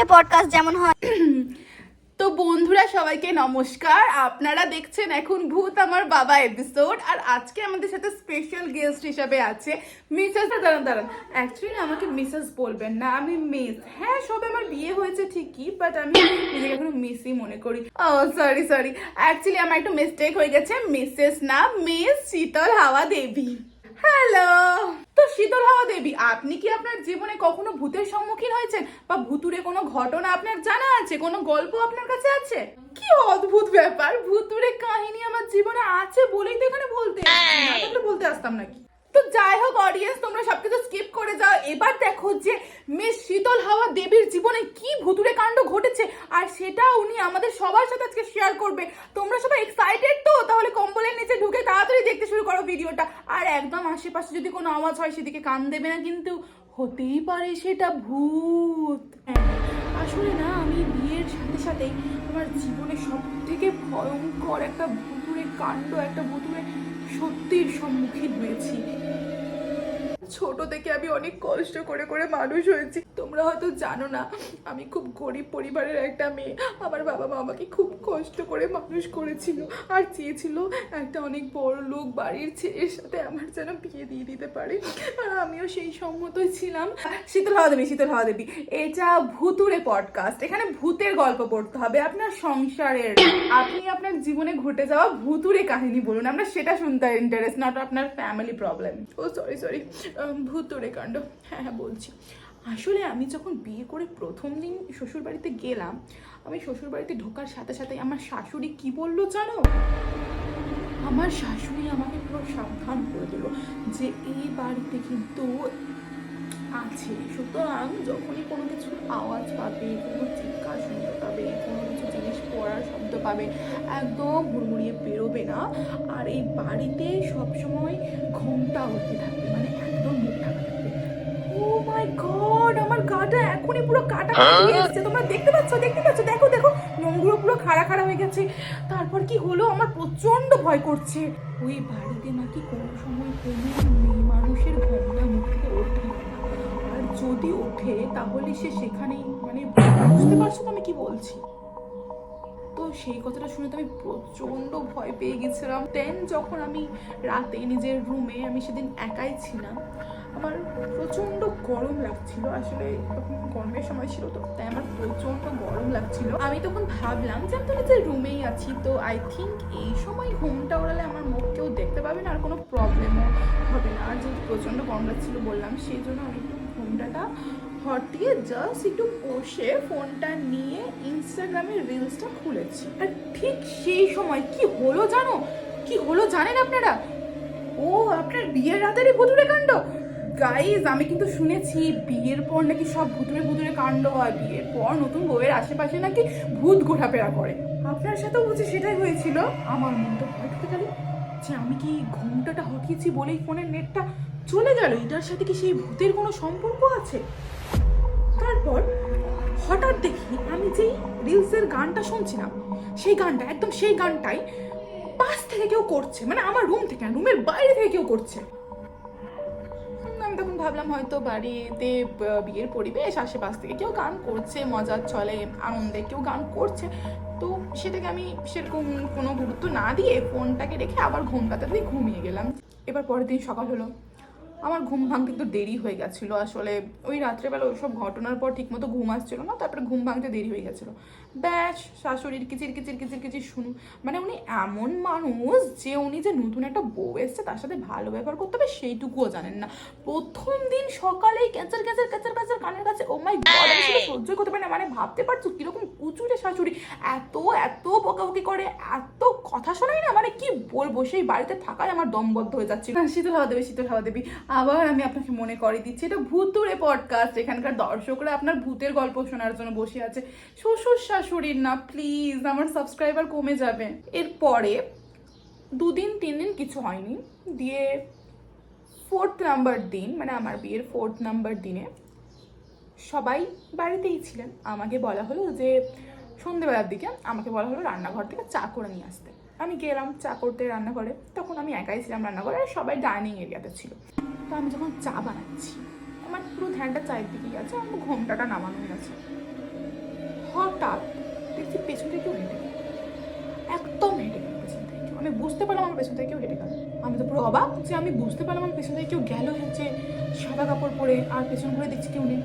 ভুতুরে পডকাস্ট যেমন হয়। তো বন্ধুরা, সবাইকে নমস্কার। আপনারা দেখছেন এখন ভূত আমার বাবা এপিসোড আর আজকে আমাদের সাথে স্পেশাল গেস্ট হিসাবে আছে মিসেস, দাঁড়ান দাঁড়ান অ্যাকচুয়ালি আমাকে মিসেস বলবেন না, আমি মিস হ্যাঁ সবে আমার বিয়ে হয়েছে ঠিকই বাট আমি নিজেকে এখনও মিসই মনে করি। ও সরি সরি অ্যাকচুয়ালি আমার একটু মিস্টেক হয়ে গেছে, মিসেস না মিস শীতল হাওয়া দেবী হ্যালো তো শীতল হাওয়া দেবী আপনি কি আপনার জীবনে কখনো ভূতের সম্মুখীন হয়েছেন? বা ভুতুরে কোনো ঘটনা আপনার জানা আছে? কোনো গল্প আপনার কাছে আছে? কি অদ্ভুত ব্যাপার! ভুতুরে কাহিনী আমার জীবনে আছে বলেই তো এখানে বলতে। বলতে আসতাম নাকি? তো যাই হোক অডিয়েন্স তোমরা সবকিছু স্কিপ করে যাও। এবার দেখো যে মিস শীতল হাওয়া দেবীর জীবনে কি ভুতুরে কাণ্ড ঘটেছে। আর সেটা উনি আমাদের সবার সাথে আজকে শেয়ার করবে তোমরা সবাই এক্সাইটেড তো তাহলে কম্বলের নিচে ঢুকে তাড়াতাড়ি দেখতে শুরু করো ভিডিওটা আর একদম আশেপাশে যদি কোনো আওয়াজ হয় সেদিকে কান দেবে না কিন্তু হতেই পারে সেটা ভূত। হ্যাঁ, আসলে না আমি বিয়ের সাথে সাথে আমার জীবনে সব থেকে ভয়ঙ্কর একটা ভুতুরে কাণ্ড একটা ভুতুরে সত্যির সম্মুখীন হয়েছি। ছোট থেকে আমি অনেক কষ্ট করে করে মানুষ হয়েছি। তোমরা হয়তো জানো না, আমি খুব গরিব পরিবারের একটা মেয়ে। আমার বাবা মা আমাকে খুব কষ্ট করে মানুষ করেছিল আর চেয়েছিল একটা অনেক বড় লোক বাড়ির ছেলের সাথে আমার যেন বিয়ে দিয়ে দিতে পারে। আর আমিও সেই সম্মতই ছিলাম। শীতল হাওয়া দেবী, শীতল হাওয়া দেবী, এটা ভূতুরে পডকাস্ট এখানে ভূতের গল্প পড়তে হবে, আপনার সংসারের। আপনি আপনার জীবনে ঘটে যাওয়া ভূতুরে কাহিনী বলুন, আমরা সেটা শুনতে ইন্টারেস্ট নট আপনার ফ্যামিলি প্রবলেম ও সরি সরি ভূতুরে কাণ্ড। হ্যাঁ হ্যাঁ বলছি। আসলে আমি যখন বিয়ে করে প্রথম দিন শ্বশুর বাড়িতে গেলাম, আমি শ্বশুর বাড়িতে ঢোকার সাথে সাথে আমার শাশুড়ি কি বলল জানো? আমার শাশুড়ি আমাকে পুরো সাবধান করে দিল যে এই বাড়িতে কিন্তু আছে। সুতরাং যখনই কোনো কিছুর আওয়াজ পাবে, কোনো চিৎকার শুনতে পাবে, কোনো কিছু জিনিস পড়ার শব্দ পাবে, একদম হুড়মুড়িয়ে বেরোবে না। আর এই বাড়িতে সবসময় ঘুমটা উঠতে থাকবে মানে একদম মুখ ঢাকা থাকবে। ও মাই গড গাটা এখনই পুরো কাটা কাটিয়ে এসছে। তোমরা দেখতে পাচ্ছ দেখতে পাচ্ছ? দেখো দেখো নোংগুলো পুরো খাড়া খাড়া হয়ে গেছে। তারপর কি হলো? আমার প্রচণ্ড ভয় করছে। ওই বাড়িতে নাকি কোনো সময় কোনো মেয়ে মানুষের ঘুমটা মুখ ওঠে আর যদি ওঠে তাহলে সে সেখানেই মানে বুঝতে পারছ তো আমি কি বলছি? তো সেই কথাটা শুনে তো আমি প্রচণ্ড ভয় পেয়ে গেছিলাম। দেন যখন আমি রাতে নিজের রুমে আমি সেদিন একাই ছিলাম। আমার প্রচণ্ড গরম লাগছিল, আসলে তখন গরমের সময় ছিল তো, তাই আমার প্রচণ্ড গরম লাগছিল। আমি তখন ভাবলাম যে আমি তো নিজের রুমেই আছি, তো আই থিঙ্ক এই সময় ঘুমটা ওড়ালে আমার মুখ কেউ দেখতে পাবে না, আর কোনো প্রবলেমও হবে না। আর যেহেতু প্রচণ্ড গরম লাগছিল বললাম, সেই জন্য আমি একটু ঘুমটাটা হটিয়ে জাস্ট একটু বসে ফোনটা নিয়ে ইনস্টাগ্রামে রিলসটা খুলেছি। আর ঠিক সেই সময় কি হলো জানো? কি হলো জানেন আপনারা? ও, আপনার বিয়ের রাতেরই ভুতুরে কাণ্ড! গাইজ আমি কিন্তু শুনেছি বিয়ের পর নাকি সব ভুতুরে ভুতুরে কাণ্ড হয়। বিয়ের পর নতুন বউয়ের আশেপাশে নাকি ভূত ঘোরাফেরা করে। আপনার সাথেও বুঝি সেটাই হয়েছিল? আমার মন তো ভয় ঢুকে গেল। যে আমি কি ঘুমটাটা হটিয়েছি বলেই ফোনের নেটটা চলে গেল? এটার সাথে কি সেই ভূতের কোনো সম্পর্ক আছে? তারপর হঠাৎ দেখি আমি যেই রিলসের গানটা শুনছিলাম, সেই গানটা, একদম সেই গানটাই পাশ থেকে কেউ করছে। মানে আমার রুম থেকে রুমের বাইরে থেকে কেউ করছে। ভাবলাম হয়তো বাড়িতে বিয়ের পরিবেশ, আশেপাশ থেকে কেউ গান করছে, মজার চলে আনন্দে কেউ গান করছে। তো সেটাকে আমি সেরকম কোনো গুরুত্ব না দিয়ে ফোনটাকে রেখে আবার ঘুমটাতে দিয়ে ঘুমিয়ে গেলাম। এবার পরের দিন সকাল হলো। আমার ঘুম ভাঙতে একটু দেরি হয়ে গেছিল। আসলে ওই রাত্রেবেলা ওইসব ঘটনার পর ঠিক মতো ঘুম আসছিল না, তারপরে ঘুম ভাঙতে দেরি হয়ে গেছিল। ব্যাস, শাশুড়ির কিচির কিচির কিচির কিচির শুনু। মানে উনি এমন মানুষ যে উনি যে নতুন একটা বউ এসছে, তার সাথে ভালো ব্যবহার করতে হবে সেইটুকুও জানেন না। প্রথম দিন সকালেই ক্যাচার ক্যাচার ক্যাচার ক্যাচার কানের কাছে ও মাই গড আমি সেটা সহ্য করতে পারি না। মানে ভাবতে পারছ কীরকম কুচুরে শাশুড়ি? এত এত বকাবকি করে, এত কথা শোনায় না? মানে কি বলব? সেই বাড়িতে থাকায় আমার দমবদ্ধ হয়ে যাচ্ছে শীতল হাওয়া দেবী, শীতল হাওয়া দেবী, আবার আমি আপনাকে মনে করিয়ে দিচ্ছি, এটা ভূতুরে পডকাস্ট এখানকার দর্শকরা আপনার ভূতের গল্প শোনার জন্য বসে আছে। শ্বশুর শাশুড়ির না প্লিজ আমার সাবস্ক্রাইবার কমে যাবে। এরপরে দুদিন তিন দিন কিছু হয়নি। দিয়ে ফোর্থ নাম্বার দিন মানে আমার বিয়ের ফোর্থ নাম্বার দিনে সবাই বাড়িতেই ছিলেন। আমাকে বলা হলো যে সন্ধেবেলার দিকে আমাকে বলা হলো রান্নাঘর থেকে চা করে নিয়ে আসতে। আমি গেলাম চা করতে রান্নাঘরে। তখন আমি একাই ছিলাম রান্নাঘরে আর সবাই ডাইনিং এরিয়াতে ছিল। তো আমি যখন চা বানাচ্ছি, আমার পুরো ধ্যানটা চায়ের দিকেই আছে, আমার ঘোমটাটা নামানো হয়ে গেছে। হঠাৎ দেখছি পেছন থেকে কেউ হেঁটে একদম হেঁটে গেল পেছন থেকে আমি বুঝতে পারলাম আমার পেছন থেকে কেউ হেঁটে গেল। আমি তো পুরো অবাক যে আমি বুঝতে পারলাম আমার পেছন থেকে কেউ গেল হচ্ছে সাদা কাপড় পরে আর পেছন ঘুরে দেখছি কেউ নেই।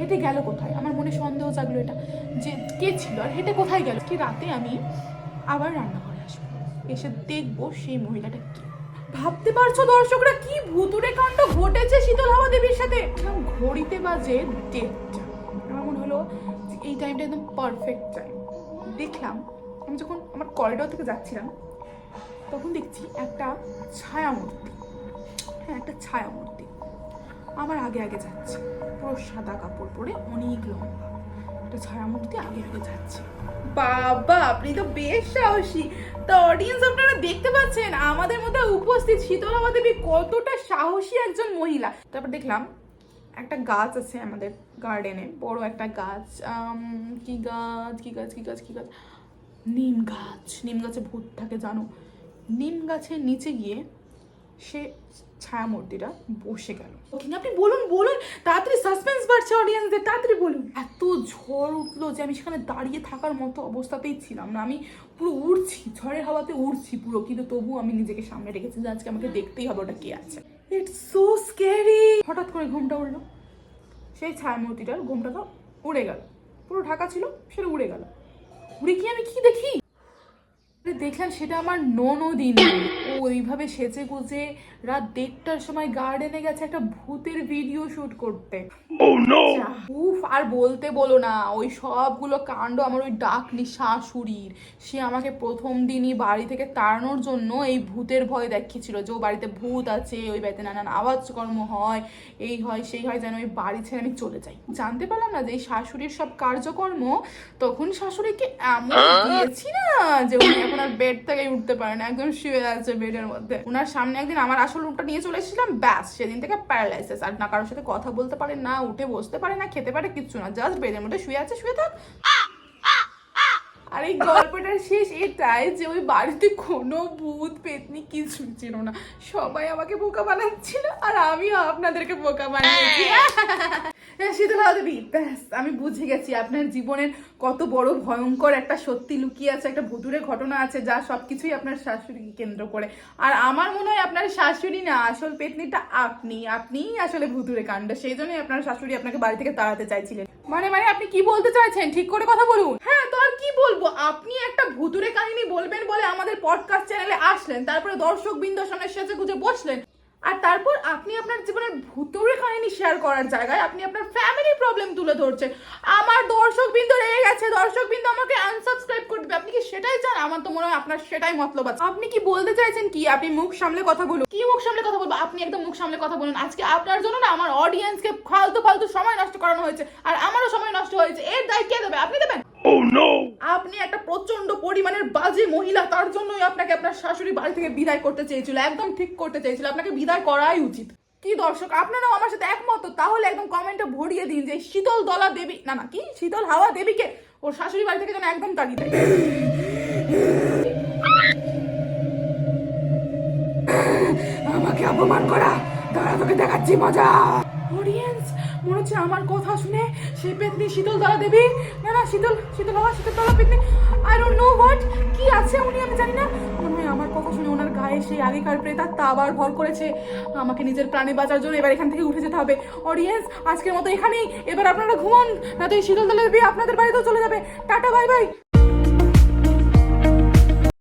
হেঁটে গেল কোথায়? আমার মনে সন্দেহ জাগলো এটা, যে কে ছিল আর হেঁটে কোথায় গেল? কি রাতে আমি আবার রান্নাঘরে আসব। এসে দেখব সেই মহিলাটা কি। ভাবতে পারছ দর্শকরা কি ভুতুরে কাণ্ড ঘটেছে শীতল হাওয়া দেবীর সাথে? ঘড়িতে বাজে দেড়টা। আমার মনে হলো এই টাইমটা একদম পারফেক্ট টাইম দেখলাম, আমি যখন আমার করিডোর থেকে যাচ্ছিলাম, তখন দেখছি একটা ছায়া মূর্তি হ্যাঁ একটা ছায়া মূর্তি আমার আগে আগে যাচ্ছে। পুরো সাদা কাপড় পরে অনেক লম্বা। একটা ছায়া মূর্তি আগে আগে যাচ্ছে। বাবা, আপনি তো বেশ সাহসী। তো অডিয়েন্স আপনারা দেখতে পাচ্ছেন, আমাদের মধ্যে উপস্থিত শীতলা দেবী কতটা সাহসী একজন মহিলা। তারপর দেখলাম, একটা গাছ আছে আমাদের গার্ডেনে বড় একটা গাছ। কি গাছ কি গাছ কি গাছ কি গাছ? নিম গাছ। নিম গাছে ভূত থাকে, জানো? নিম গাছের নিচে গিয়ে সে ছায়া মূর্তিটা বসে গেল। ওখানে আপনি বলুন বলুন তাড়াতাড়ি সাসপেন্স বাড়ছে অডিয়েন্সদের তাড়াতাড়ি বলুন। এত ঝড় উঠল যে আমি সেখানে দাঁড়িয়ে থাকার মতো অবস্থাতেই ছিলাম না। আমি পুরো উড়ছি ঝড়ের হাওয়াতে উড়ছি পুরো কিন্তু তবুও আমি নিজেকে সামনে রেখেছি যে আজকে আমাকে দেখতেই হবে ওটা কে আছে। ইটস সো স্ক্যারি হঠাৎ করে ঘুমটা উঠল সেই ছায়া মূর্তিটার ঘুমটাটা উড়ে গেল। পুরো ঢাকা ছিল সেটা উড়ে গেল। উড়ে কি আমি কি দেখি? দেখলাম সেটা আমার ননদিন ও ওইভাবে সেজে গুজে রাত দেড়টার সময় গার্ডেনে গেছে একটা ভূতের ভিডিও শুট করতে। উফ আর বলতে বলো না ওই সবগুলো কাণ্ড আমার ওই ডাকনি শাশুড়ির। সে আমাকে প্রথম দিনই বাড়ি থেকে তাড়ানোর জন্য এই ভূতের ভয় দেখিয়েছিল যে ও বাড়িতে ভূত আছে ওই বাড়িতে নানান আওয়াজ কর্ম হয় এই হয় সেই হয় যেন ওই বাড়ি ছেড়ে আমি চলে যাই। জানতে পারলাম না যে এই শাশুড়ির সব কার্যকর্ম তখন শাশুড়িকে এমন দিয়েছি না যে উনি আর বেড থেকে উঠতে পারে না, একদম শুয়ে আছে বেডের মধ্যে। ওনার সামনে একদিন আমার আসল রুমটা নিয়ে চলে এসেছিলাম, ব্যাস, সেদিন থেকে প্যারালাইসিস আর না, কারোর সাথে কথা বলতে পারে না, উঠে বসতে পারে না, খেতে পারে কিচ্ছু না জাস্ট বেডের মধ্যে শুয়ে আছে, শুয়ে থাক। আর এই গল্পটার শেষ এটাই যে ওই বাড়িতে কোনো ভূত পেতনি কিছু ছিল না। সবাই আমাকে বোকা বানাচ্ছিল আর আমিও আপনাদেরকে বোকা বানিয়েছি। হ্যাঁ, শীতলা দেবী ব্যাস আমি বুঝে গেছি আপনার জীবনের কত বড় ভয়ঙ্কর একটা সত্যি লুকিয়ে আছে একটা ভুতুরে ঘটনা আছে যা সবকিছুই আপনার শাশুড়িকে কেন্দ্র করে। আর আমার মনে হয় আপনার শাশুড়ি না আসল পেতনিটা আপনি আপনিই আসলে ভুতুরে কাণ্ড সেই জন্যই আপনার শাশুড়ি আপনাকে বাড়ি থেকে তাড়াতে চাইছিলেন। মানে মানে আপনি কি বলতে চাইছেন? ঠিক করে কথা বলুন। হ্যাঁ বলব? আপনি একটা ভুতুরে কাহিনী বলবেন বলে আমাদের পডকাস্ট চ্যানেলে আসলেন, তারপরে দর্শক বিন্দু সামনে সেজে গুজে বসলেন। আর তারপর আপনি আপনার জীবনের ভুতুরে কাহিনী শেয়ার করার জায়গায় আপনি আপনার ফ্যামিলি প্রবলেম তুলে ধরছেন। আমার দর্শক বিন্দু রেগে গেছে দর্শক বিন্দু আমাকে আনসাবস্ক্রাইব করে দিবে। আপনি কি সেটাই চান? আমার তো মনে হয় আপনার সেটাই মতলব আছে। আপনি কি বলতে চাইছেন কি? আপনি মুখ সামলে কথা বলুন। কি মুখ সামলে কথা বলব? আপনি একদম মুখ সামলে কথা বলুন। আজকে আপনার জন্য না আমার অডিয়েন্সকে ফালতু ফালতু সময় নষ্ট করানো হয়েছে, আর আমারও সময় নষ্ট হয়েছে। এর দায় কে দেবে? আপনি দেবেন? আপনি একটা প্রচণ্ড পরিমাণের বাজে মহিলা, তার জন্যই আপনাকে আপনার শাশুড়ি বাড়ি থেকে বিদায় করতে চেয়েছিল, একদম ঠিক করতে চেয়েছিল, আপনাকে বিদায় করাই উচিত। কি দর্শক, আপনারাও আমার সাথে একমত, তাহলে একদম কমেন্টে ভরিয়ে দিন যে শীতল দলা দেবী, না না, কি? শীতল হাওয়া দেবীকে ওর শাশুড়ি বাড়ি থেকে যেন একদম তাড়িয়ে দেয়। আমাকে অপমান করা, দাঁড়া, তোকে দেখাচ্ছি, মজা! মনে হচ্ছে আমার কথা শুনে সেই পেতনি শীতল দলা দেবী। না না, শীতল শীতল হওয়া শীতল দাদা পেতনি। আই ডোন্ট নো হোয়াট কি আছে উনি আমি জানি না। মনে আমার কথা শুনে ওনার গায়ে সেই আগেকার প্রেতাত্মা আবার ভর করেছে। আমাকে নিজের প্রাণে বাঁচার জন্য এবার এখান থেকে উঠে যেতে হবে। অডিয়েন্স আজকের মতো এখানেই। এবার আপনারা ঘুমান, না তো এই শীতল দলা দেবী আপনাদের বাড়িতেও চলে যাবে। Tata bye bye